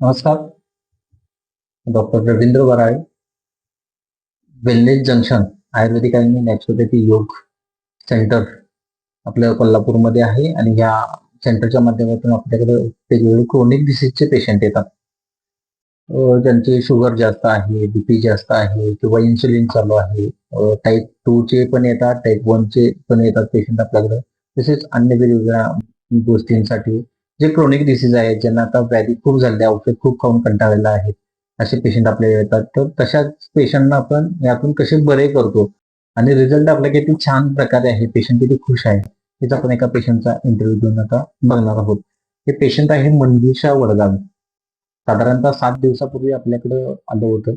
नमस्कार. Doctor Ravindra Varale. Wellness junction ayurvedic आणि naturopathy योग सेंटर आपल्या कोल्हापूरमध्ये आहे आणि या सेंटरच्या माध्यमातून आपल्याकडे वेगवेगळे क्रोनिक डिसीजचे पेशंट येतात. ज्यांचे शुगर जास्त आहे बीपी जास्त आहे किंवा इन्सुलिन चालू आहे. टाईप टू चे पण येतात टाईप वन चे पण येतात पेशंट आपल्याकडे. तसेच अन्य वेगवेगळ्या गोष्टींसाठी जे क्रोनिक डिसीज आहेत ज्यांना आता व्याधी खूप झाल्या औषध खूप खाऊन कंटाळलेलं आहेत असे पेशंट आपल्याला येतात तर तशाच पेशंटना आपण यातून कसे बरे करतो? आणि रिझल्ट आपल्या किती छान प्रकारे आहे पेशंट किती खुश आहे हेच आपण एका पेशंटचा इंटरव्ह्यू देऊन आता बघणार आहोत. हे पेशंट आहे मंजुषा वडगाव. साधारणतः सात दिवसापूर्वी आपल्याकडे आलं होतं.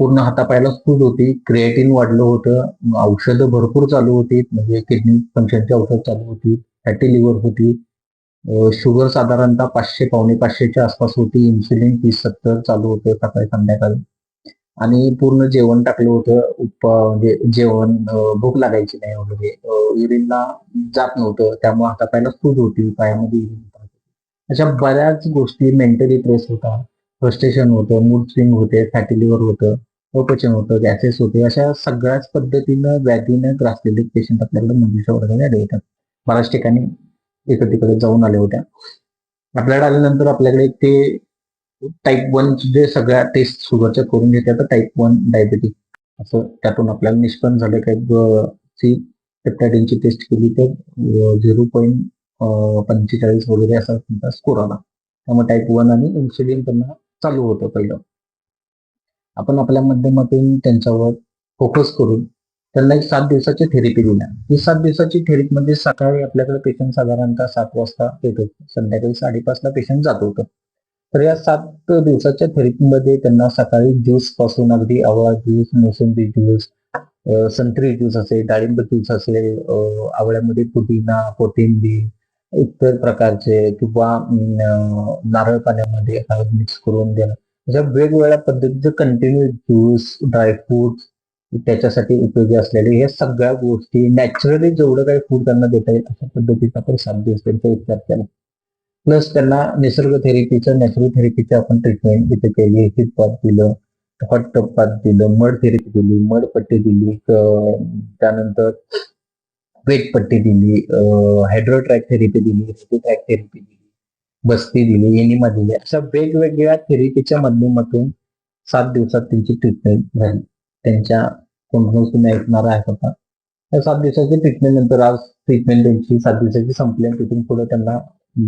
पूर्ण हातापायला सूज होती क्रिएटिन वाढलं होतं औषधं भरपूर चालू होती म्हणजे किडनी फंक्शनची औषध चालू होती फॅटी लिव्हर होती शुगर साधारणतः पाचशे पावणे पाचशेच्या आसपास होती इन्सुलिन तीस सत्तर चालू होतं सकाळी संध्याकाळी. आणि पूर्ण जेवण टाकलं होतं उप म्हणजे जेवण भूक लागायची नाही वगैरे युरिनला जात नव्हतं त्यामुळे हातापायला सूज होती पायामध्ये urine अशा बऱ्याच गोष्टी मेंटली ट्रेस होता फ्रस्ट्रेशन होतं मूड स्विंग होते फॅटी लिव्हर होतं. अपचन होतं गॅसेस होते अशा सगळ्याच पद्धतीनं व्याधीनं ग्रासलेले पेशंट आपल्याला मंजुषा वर्गाने आढळतात बऱ्याच ठिकाणी इकडे तिकडे जाऊन आल्या होत्या. आपल्याकडे आल्यानंतर आपल्याकडे ते टाईप वन जे सगळ्या टेस्ट शुगरच्या करून घेतात तर टाईप वन डायबेटिक असं त्यातून आपल्याला निष्पन्न झालं. काही पेप्टायडिनची टेस्ट केली तर झिरो पॉईंट पंचेचाळीस वगैरे असा त्यांचा स्कोर आला. त्यामुळे टाईप वन आणि इन्सुलिन त्यांना चालू होतं पहिलं. आपण आपल्या माध्यमातून त्यांच्यावर फोकस करून त्यांना एक सात दिवसाची थेरपी दिल्या ही सात दिवसाची थेरपी म्हणजे सकाळी आपल्याकडे पेशंट साधारणतः सात वाजता येत. होतं संध्याकाळी साडेपाचला पेशंट जात होतं तर या सात दिवसाच्या थेरपीमध्ये त्यांना सकाळी ज्यूसपासून अगदी आवळा ज्यूस मोसंबी ज्यूस संत्री ज्यूस असेल डाळिंब ज्यूस असेल आवळ्यामध्ये पुदिना कोथिंबीर इतर प्रकारचे किंवा नारळ पाण्यामध्ये हळद मिक्स करून देणं. ज्या वेगवेगळ्या पद्धतीचे कंटिन्यू ज्यूस ड्रायफ्रुट्स त्याच्यासाठी उपयोगी असलेले हे सगळ्या गोष्टी नॅचरली जेवढं काही फूड त्यांना देता येईल अशा पद्धतीचा आपण सात दिवस त्यांचा उपचार केला प्लस त्यांना निसर्ग थेरपीचं नॅचरल थेरपीचं आपण ट्रीटमेंट इथे केली हिटपात दिलं हॉट टप्पात दिलं मड थेरपी दिली मड पट्टी दिली त्यानंतर वेट पट्टी दिली हायड्रोट्रॅक थेरपी दिली रेटिट्रॅक थेरपी दिली. बस्ती दिली एनिमा दिली अशा वेगवेगळ्या थेरपीच्या माध्यमातून सात दिवसात त्यांची ट्रीटमेंट झाली. त्यांच्या कोणत्या ऐकणार आहे होता त्या सात दिवसाची ट्रीटमेंट नंतर आज ट्रीटमेंट त्यांची सात दिवसाची संपली आणि तिथून पुढे त्यांना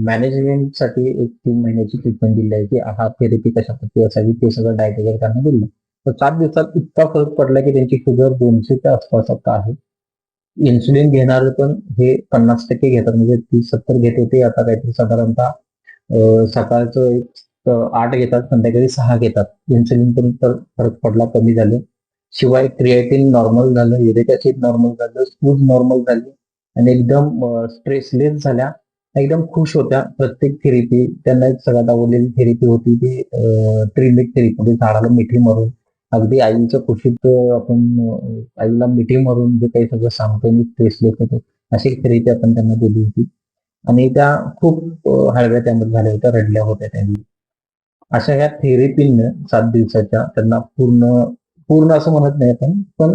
मॅनेजमेंटसाठी एक तीन महिन्याची ट्रीटमेंट दिली आहे की आहार थेरपी कशा पद्धती असावी? ते सगळं डायट वगैरे त्यांना दिलं. तर सात दिवसात इतका फरक पडला की त्यांची शुगर दोनशेच्या आसपास आता आहे. इन्सुलिन घेणारे पण हे पन्नास टक्के घेतात म्हणजे तीस सत्तर घेत होते आता काहीतरी साधारणतः सकाळचं एक आठ घेतात संध्याकाळी सहा घेतात. इन्सुलिन पण तर फरक पडला कमी झाले. शिवाय क्रिएटिन नॉर्मल झालं युरिक ऍसिड नॉर्मल झालं सूज नॉर्मल झाली आणि एकदम स्ट्रेसलेस झाल्या. एकदम खुश होत्या. प्रत्येक थेरपी त्यांना एक सगळ्यात आवडलेली थेरपी होती ती ट्रिमिक थेरपी होती झाडाला मिठी मारून. अगदी आईच्या कुशीत आपण आईला मिठी मारून जे काही सगळं सांगतो मी स्ट्रेसलेस होतो. अशी थेरपी आपण त्यांना दिली होती. आणि त्या खूप हळव्या त्यामध्ये झाल्या होत्या रडल्या होत्या त्यांनी. अशा ह्या थेरपीनं सात दिवसाच्या त्यांना पूर्ण पूर्ण असं म्हणत नाही आपण पण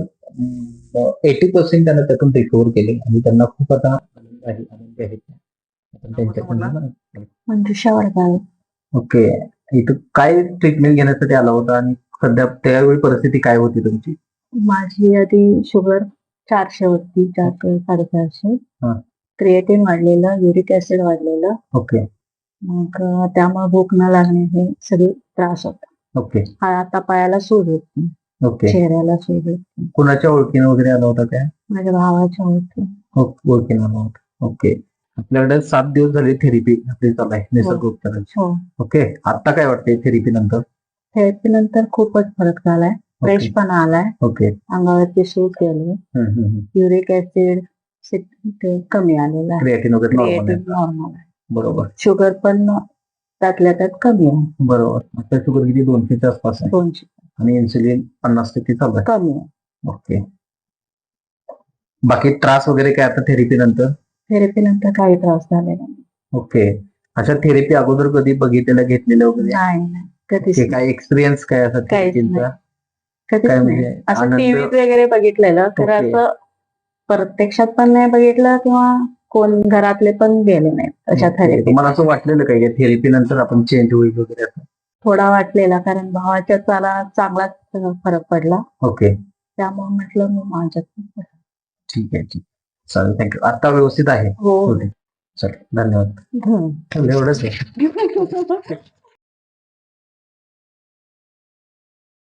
एटी पर्सेंट त्यांना त्यातून रिकवर केले आणि त्यांना खूप आता आनंद आहे मंजुषा वडगाव. ओके. इथं काय ट्रीटमेंट घेण्यासाठी आला होता आणि सध्या त्यावेळी परिस्थिती काय होती तुमची? माझी आधी शुगर चारशे होती चारशे साडेचारशे. हा. क्रिएटिन वाढलेलं युरिक ऍसिड वाढलेलं. ओके मग त्यामुळे भूक न लागणे हे सगळे त्रास होता ओके हा आता पायाला सूज होती. ओके चेहऱ्याला सूज होती. कुणाच्या ओळखीनं वगैरे आला होता काय माझ्या भावाच्या हो, ओळखीनं आला होता. ओके आपल्याकडे सात दिवस झाले थेरपी आपली चालू आहे निसर्ग उपचाराची हो. ओके आता काय वाटते थेरपी नंतर? थेरपी नंतर खूपच फरक झालाय. फ्रेश ओके पण आलाय. ओके अंगावरची सूज गेली. हम्म, हम्म, हम्म. युरिक ऍसिड ते कमी आलेलं आहे. क्रिएटिन वगैरे नॉर्मल आहे. क्रिएटिन नॉर्मल आहे. बरोबर. शुगर पण त्यातल्या त्यात कमी आहे. बरोबर. शुगर किती? दोनशेच्या आसपास आहे. दोनशे. आणि इन्सुलिन पन्नास टक्के चालू आहे. कमी आहे. ओके. बाकी त्रास वगैरे काय आता थेरपी नंतर? थेरपी नंतर काही त्रास झालेला नाही. ओके. अशा थेरपी अगोदर कधी बघितलेलं घेतलेलं वगैरे? नाही नाही. कधीच ते नाही. काय एक्सपिरियन्स काय असं काहीच थेरपीचा कधीच काय नाही. म्हणजे असं आनंद? टीव्हीत वगैरे बघितलेलं तर ओके. असं प्रत्यक्षात पण नाही बघितलं किंवा कोण घरातले पण गेले नाहीत अशा. थेरपी तुम्हाला असं वाटलेलं काय थेरपी नंतर आपण चेंज होईल वगैरे असं? थोडा वाटलेला कारण भावाच्या मला चांगलाच फरक पडला. ओके. त्यामुळे म्हटलं मी माझ्यात. ठीक आहे ठीक चालेल थँक्यू आता व्यवस्थित आहे. हो. चल धन्यवाद. एवढंच आहे.